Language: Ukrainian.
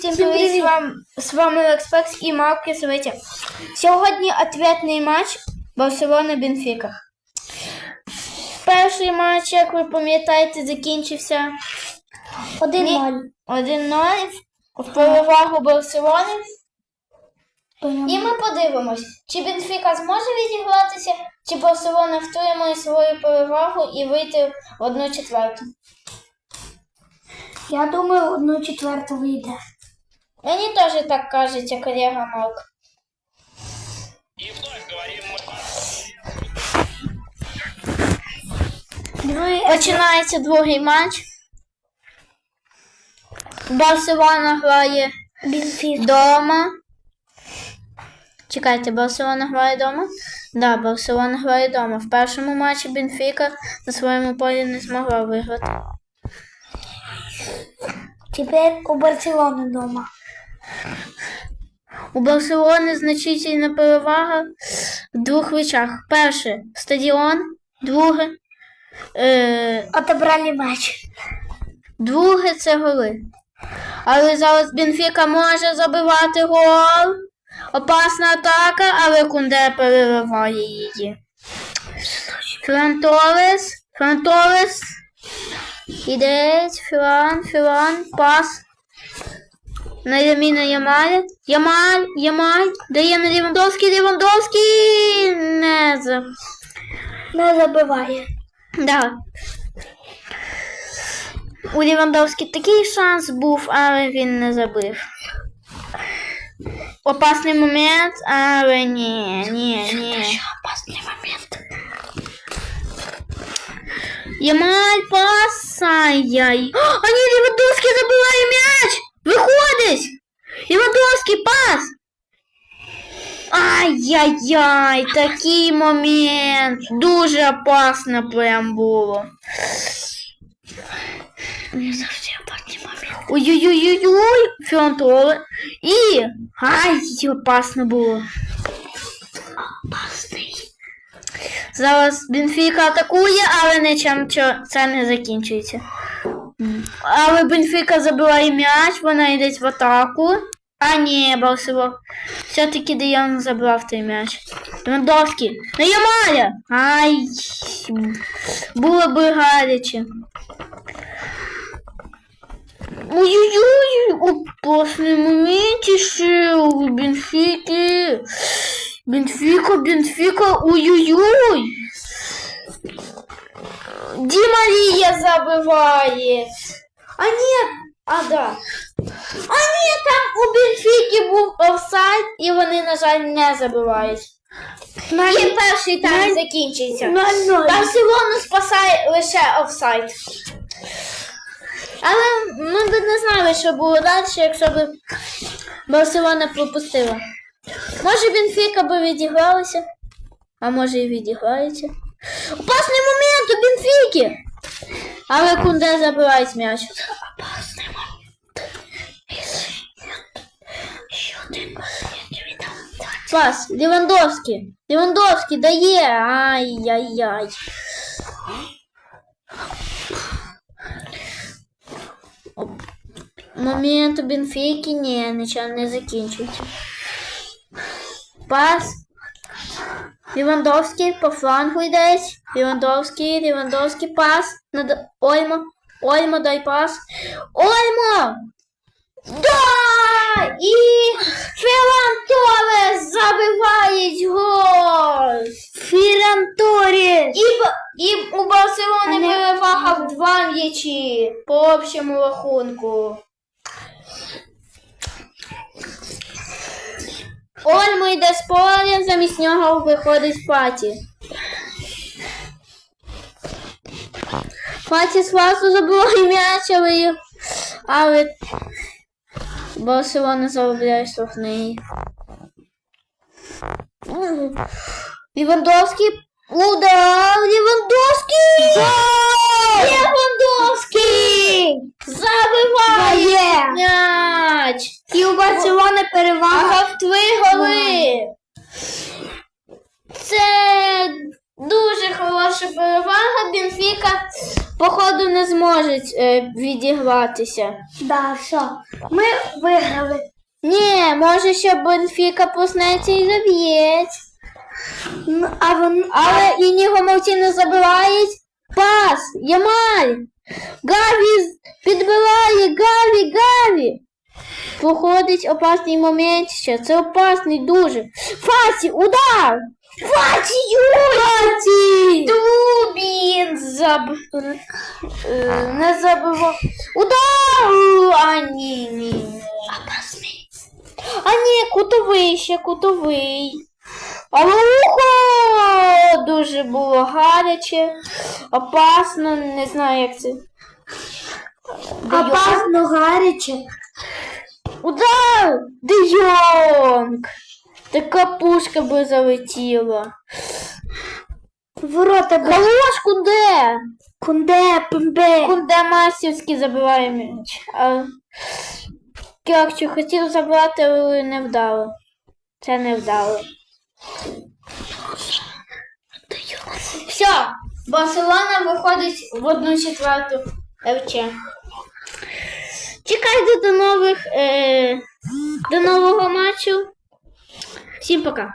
всім привіт! З вами, з вами Експекс і Марк Совиця. Сьогодні ответний матч Барселона Бенфіка. Перший матч, як ви пам'ятаєте, закінчився Один Ні. ноль. 1-0 в перевагу Барселони. І ми подивимось, чи Бенфіка зможе відігратися, чи Барселона втримає свою перевагу і вийти в одну четверту. Я думаю, одну четверту вийде. Мені теж так кажеться, колега Другий Починається другий матч. Барселона грає вдома. Чекайте, Барселона грає вдома? Да, Барселона грає вдома. В першому матчі Бенфіка на своєму полі не змогла виграти. Тепер у Барселони вдома. У Барселони значительна перевага в двох речах. Перше стадіон, друге. Е, Отобрали матч. Друге це голи. Але зараз Бенфіка може забивати гол. Опасна атака, але Кунде перериває її. Фран Торес. Фран Торес. Іде. Фран, Фран, пас. На Яміна Ямаля. Ямаль, Ямаль. Дає на Лівандовський, Лівандовський. Не за. Не забиває. Да. У Лівандовський такий шанс був, але він не забив. Опасний момент, але ні, ні, ні. Опасний момент. Ямаль пас. Ай-яй. А ні, Лівандовський забиває м'яч! Виходить! Лівандовський пас! Ай-яй-яй, такий момент. Дуже опасно прям було. Не завжди опасний момент. Ой-ой-ой-ой, фронтове. І. Ай, опасно було. Опасний. Зараз Бенфіка атакує, але нічим це не закінчується. Але Бенфіка забиває м'яч, вона йде в атаку. А ні, Барсело. Все-таки Деян забрав той м'яч. Лewandowski. На Ямаля! Ай, було би гаряче. Ой-ой-ой, опасний момент ще у Бенфіки. Бенфіка, Бенфіка, ой-ой-ой. Ді Марія забиває. А ні, а да. А ні, там у Бенфіки був офсайд, і вони, на жаль, не забивають. І перший тайм закінчується. Барселону спасає лише офсайд. Але ми б не знали, що було далі, якщо б Барселона пропустила. Може Бенфіка би відігралася, а може і відіграється. Опасний момент у Бенфіки! Але Кунде забирає м'яч. Опасний момент. Ще один я тобі дам. Пас, Лівандовський. Лівандовський дає. Ай-яй-яй. Момент у Бенфіки ні, нічого не закінчується. Пас. Лівандовський по флангу йде. Лівандовський, Лівандовський пас. Над... Ольмо. Ольмо, дай пас. Ольмо! Да! І Ферран Торес забиває гол! Фіран Торіс. І, і у Барселони А не- перевага в два м'ячі по общому рахунку. Ольмо йде з поля, замість нього виходить Фаті. Фаті зразу забиває м'яч, але, їх- але Барселона заробляє штрафний. Лівандовський. Удар! Лівандовський! Лівандовський! Забиває м'яч! І у Барселони перевага. В три голи! Це дуже хороша перевага. Бенфіка, походу, не зможе відігратися. Да, все. Ми виграли. Ні, може, ще Бенфіка проснеться і заб'є. Ну, А вон... Але Ініго Мовці не забивають. Пас! Ямаль! Гаві підбиває! Гаві! Гаві! Проходить опасний момент ще. Це опасний дуже. Фаці! Удар! Фаці! Фаці! Дубін заб... Е, Не забивав. Удар! А ні, ні. ні. Опасний. А ні, кутовий ще кутовий. Але ухо! Дуже було гаряче, опасно, не знаю, як це. Опасно гаряче. Удар! Де Йонг! Така пушка би залетіла. Ворота б... Хорош куди? Кунде, пембе. Куди Масівський забиває м'яч. А Кякчу хотів забрати, але не вдало. Це не вдало. Все, Барселона виходить в одну четверту РЧ. Чекайте до нових е, до нового матчу. Всім пока.